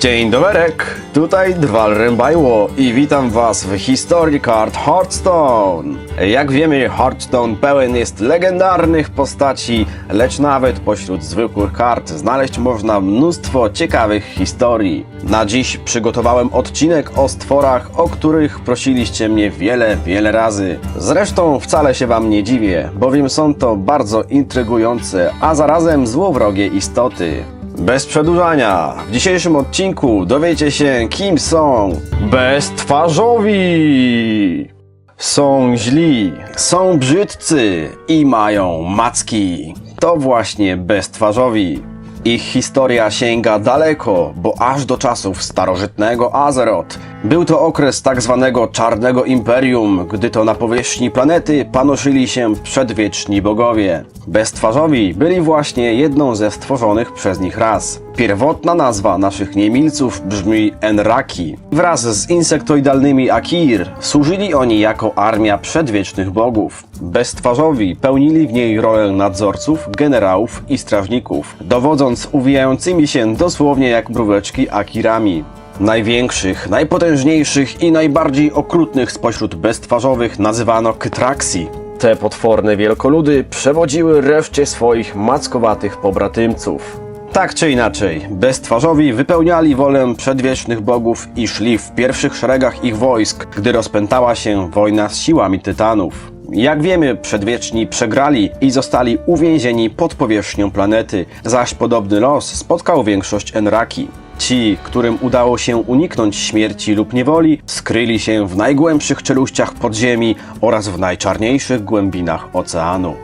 Dzień doberek, tutaj Drwal Rębajło i witam was w historii kart Hearthstone. Jak wiemy, Hearthstone pełen jest legendarnych postaci, lecz nawet pośród zwykłych kart znaleźć można mnóstwo ciekawych historii. Na dziś przygotowałem odcinek o stworach, o których prosiliście mnie wiele, wiele razy. Zresztą wcale się wam nie dziwię, bowiem są to bardzo intrygujące, a zarazem złowrogie istoty. Bez przedłużania, w dzisiejszym odcinku dowiecie się, kim są beztwarzowi. Są źli, są brzydcy i mają macki. To właśnie beztwarzowi. Ich historia sięga daleko, bo aż do czasów starożytnego Azeroth. Był to okres tak zwanego Czarnego Imperium, gdy to na powierzchni planety panoszyli się przedwieczni bogowie. Beztwarzowi byli właśnie jedną ze stworzonych przez nich ras. Pierwotna nazwa naszych niemilców brzmi Enraki. Wraz z insektoidalnymi Akir służyli oni jako armia przedwiecznych bogów. Beztwarzowi pełnili w niej rolę nadzorców, generałów i strażników, dowodząc uwijającymi się dosłownie jak mróweczki Akirami. Największych, najpotężniejszych i najbardziej okrutnych spośród beztwarzowych nazywano Kytraksi. Te potworne wielkoludy przewodziły reszcie swoich mackowatych pobratymców. Tak czy inaczej, beztwarzowi wypełniali wolę przedwiecznych bogów i szli w pierwszych szeregach ich wojsk, gdy rozpętała się wojna z siłami tytanów. Jak wiemy, przedwieczni przegrali i zostali uwięzieni pod powierzchnią planety, zaś podobny los spotkał większość Enraki. Ci, którym udało się uniknąć śmierci lub niewoli, skryli się w najgłębszych czeluściach podziemi oraz w najczarniejszych głębinach oceanu.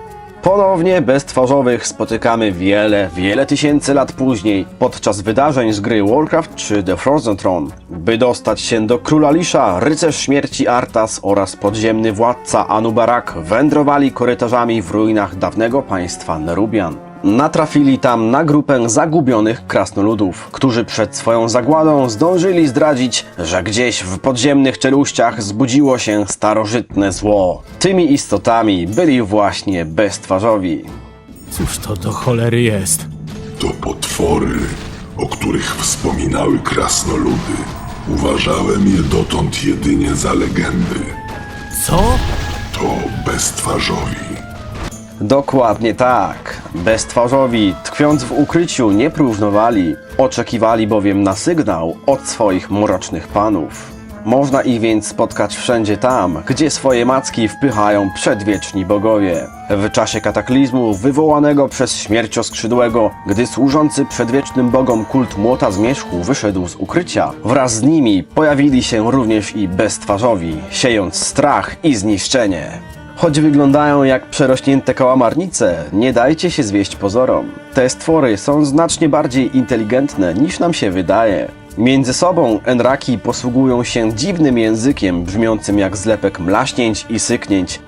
Ponownie beztwarzowych spotykamy wiele, wiele tysięcy lat później, podczas wydarzeń z gry Warcraft czy The Frozen Throne. By dostać się do Króla Lisza, rycerz śmierci Artas oraz podziemny władca Anubarak wędrowali korytarzami w ruinach dawnego państwa Nerubian. Natrafili tam na grupę zagubionych krasnoludów, którzy przed swoją zagładą zdążyli zdradzić, że gdzieś w podziemnych czeluściach zbudziło się starożytne zło. Tymi istotami byli właśnie beztwarzowi. Cóż to do cholery jest? To potwory, o których wspominały krasnoludy. Uważałem je dotąd jedynie za legendy. Co? To beztwarzowi. Dokładnie tak. Beztwarzowi, tkwiąc w ukryciu, nie próżnowali. Oczekiwali bowiem na sygnał od swoich mrocznych panów. Można ich więc spotkać wszędzie tam, gdzie swoje macki wpychają przedwieczni bogowie. W czasie kataklizmu wywołanego przez śmiercioskrzydłego, gdy służący przedwiecznym bogom kult młota zmierzchu wyszedł z ukrycia, wraz z nimi pojawili się również i beztwarzowi, siejąc strach i zniszczenie. Choć wyglądają jak przerośnięte kałamarnice, nie dajcie się zwieść pozorom. Te stwory są znacznie bardziej inteligentne niż nam się wydaje. Między sobą Enraki posługują się dziwnym językiem brzmiącym jak zlepek mlaśnięć i syknięć.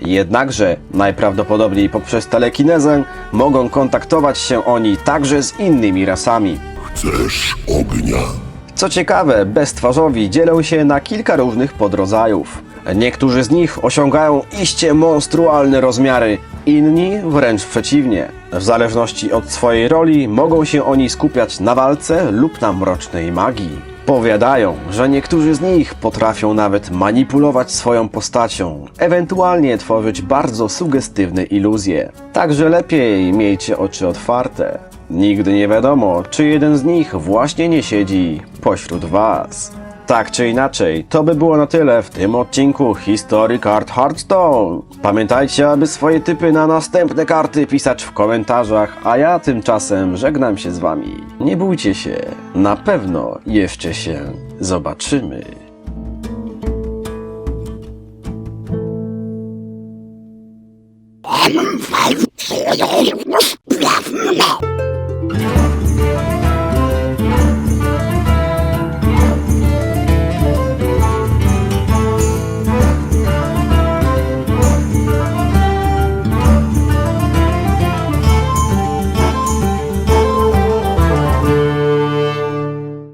Jednakże, najprawdopodobniej poprzez telekinezę, mogą kontaktować się oni także z innymi rasami. Chcesz ognia? Co ciekawe, beztwarzowi dzielą się na kilka różnych podrodzajów. Niektórzy z nich osiągają iście monstrualne rozmiary, inni wręcz przeciwnie. W zależności od swojej roli mogą się oni skupiać na walce lub na mrocznej magii. Powiadają, że niektórzy z nich potrafią nawet manipulować swoją postacią, ewentualnie tworzyć bardzo sugestywne iluzje. Także lepiej miejcie oczy otwarte. Nigdy nie wiadomo, czy jeden z nich właśnie nie siedzi pośród Was. Tak czy inaczej, to by było na tyle w tym odcinku historii kart Hearthstone. Pamiętajcie, aby swoje typy na następne karty pisać w komentarzach, a ja tymczasem żegnam się z Wami. Nie bójcie się, na pewno jeszcze się zobaczymy.